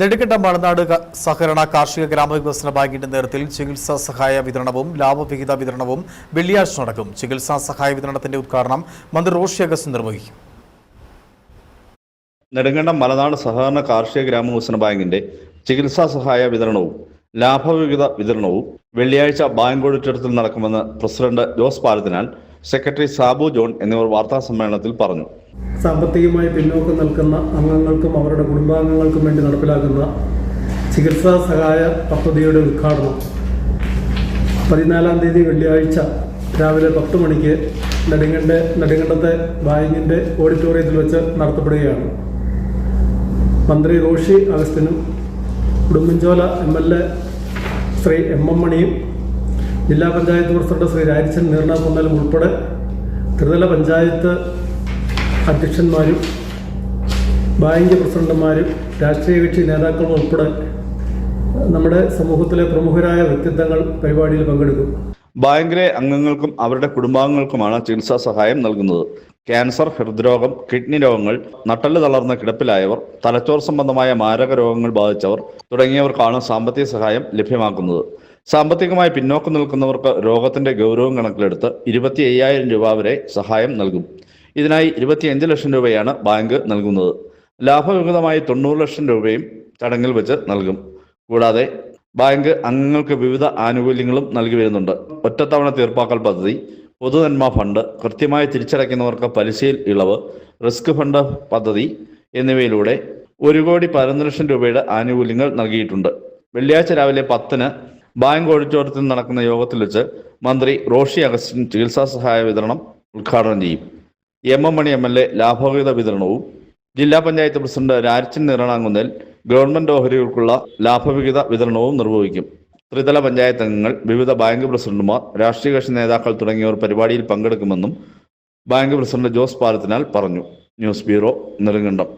നെടുങ്കണ്ടം മണനാട് സഹകരണ കാർഷിക ഗ്രാമവികസന ബാങ്കിന്റെ നേതൃത്വത്തിൽ ചികിത്സാ സഹായ വിതരണവും ലാഭവിഹിത വിതരണവും വെള്ളിയാഴ്ച നടക്കും. ചികിത്സാ സഹായ വിതരണത്തിന്റെ ഉദ്ഘാടനം മന്ത്രി റോഷി അഗസ്റ്റ് നിർവഹിക്കും. നെടുങ്കണ്ടം മലനാട് സഹകരണ കാർഷിക ഗ്രാമവികസന ബാങ്കിന്റെ ചികിത്സാ സഹായ വിതരണവും ലാഭവിഹിത വിതരണവും വെള്ളിയാഴ്ച ബാങ്ക് ഓഡിറ്റോറിയത്തിൽ നടക്കുമെന്ന് പ്രസിഡന്റ് ജോസ് പാലത്തിനാൽ സെക്രട്ടറി സാബു ജോൺ എന്നിവർ വാർത്താ സമ്മേളനത്തിൽ പറഞ്ഞു. സാമ്പത്തികമായി പിന്നോക്കം നിൽക്കുന്ന അംഗങ്ങൾക്കും അവരുടെ കുടുംബാംഗങ്ങൾക്കും വേണ്ടി നടപ്പിലാക്കുന്ന ചികിത്സാ സഹായ പദ്ധതിയുടെ ഉദ്ഘാടനം. പതിനാലാം തീയതി വെള്ളിയാഴ്ച രാവിലെ പത്ത് മണിക്ക് നെടുങ്കണ്ട നെടുങ്കണ്ടത്തെ ബാങ്കിന്റെ ഓഡിറ്റോറിയത്തിൽ വെച്ച് നടത്തപ്പെടുകയാണ്. മന്ത്രി Roshy അഗസ്റ്റിനും Udumbanchola M L A Shri M M മണിയും ജില്ലാ പഞ്ചായത്ത് പ്രസിഡന്റ് ശ്രീ രാരിച്ചൻ നീർണാകുന്നലും ഉൾപ്പെടെ ത്രിതല പഞ്ചായത്ത് അധ്യക്ഷന്മാരും ബാങ്ക് പ്രസിഡന്റുമാരും രാഷ്ട്രീയ കക്ഷി നേതാക്കളും ഉൾപ്പെടെ നമ്മുടെ സമൂഹത്തിലെ പ്രമുഖരായ വ്യക്തിത്വങ്ങൾ പരിപാടിയിൽ പങ്കെടുക്കും. ബാങ്കിലെ അംഗങ്ങൾക്കും അവരുടെ കുടുംബാംഗങ്ങൾക്കുമാണ് ചികിത്സാ സഹായം നൽകുന്നത്. ക്യാൻസർ ഹൃദ്രോഗം കിഡ്നി രോഗങ്ങൾ നട്ടൽ തളർന്ന കിടപ്പിലായവർ തലച്ചോർ സംബന്ധമായ മാരക രോഗങ്ങൾ ബാധിച്ചവർ തുടങ്ങിയവർക്കാണ് സാമ്പത്തിക സഹായം ലഭ്യമാക്കുന്നത്. സാമ്പത്തികമായി പിന്നോക്കം നിൽക്കുന്നവർക്ക് രോഗത്തിന്റെ ഗൗരവം കണക്കിലെടുത്ത് ഇരുപത്തി രൂപ വരെ സഹായം നൽകും. ഇതിനായി ഇരുപത്തിയഞ്ച് ലക്ഷം രൂപയാണ് ബാങ്ക് നൽകുന്നത്. ലാഭവിഹിതമായി തൊണ്ണൂറ് ലക്ഷം രൂപയും ചടങ്ങിൽ വെച്ച് നൽകും. കൂടാതെ ബാങ്ക് അംഗങ്ങൾക്ക് വിവിധ ആനുകൂല്യങ്ങളും നൽകി വരുന്നുണ്ട്. ഒറ്റത്തവണ തീർപ്പാക്കൽ പദ്ധതി പൊതുനന്മ ഫണ്ട് കൃത്യമായി തിരിച്ചടയ്ക്കുന്നവർക്ക് പലിശയിൽ ഇളവ് റിസ്ക് ഫണ്ട് പദ്ധതി എന്നിവയിലൂടെ ഒരു കോടി പതിനൊന്ന് ലക്ഷം രൂപയുടെ ആനുകൂല്യങ്ങൾ നൽകിയിട്ടുണ്ട്. വെള്ളിയാഴ്ച രാവിലെ പത്തിന് ബാങ്ക് ഓഡിറ്റോറിയത്തിൽ നടക്കുന്ന യോഗത്തിൽ വെച്ച് മന്ത്രി റോഷി അഗസ്റ്റിൻ ചികിത്സാ സഹായ വിതരണം ഉദ്ഘാടനം ചെയ്യും. M M Mani M L A ലാഭവിഹിത വിതരണവും ജില്ലാ പഞ്ചായത്ത് പ്രസിഡന്റ് രാജൻ നിറണാങ്കുന്നേൽ ഗവൺമെന്റ് ഓഹരികൾക്കുള്ള ലാഭവിഹിത വിതരണവും നിർവഹിക്കും. ത്രിതല പഞ്ചായത്ത് അംഗങ്ങൾ വിവിധ ബാങ്ക് പ്രസിഡന്റുമാർ രാഷ്ട്രീയ കക്ഷി നേതാക്കൾ തുടങ്ങിയവർ പരിപാടിയിൽ പങ്കെടുക്കുമെന്നും ബാങ്ക് പ്രസിഡന്റ് ജോസ് പാലത്തിനാൽ പറഞ്ഞു. News bureau Nedumkandam.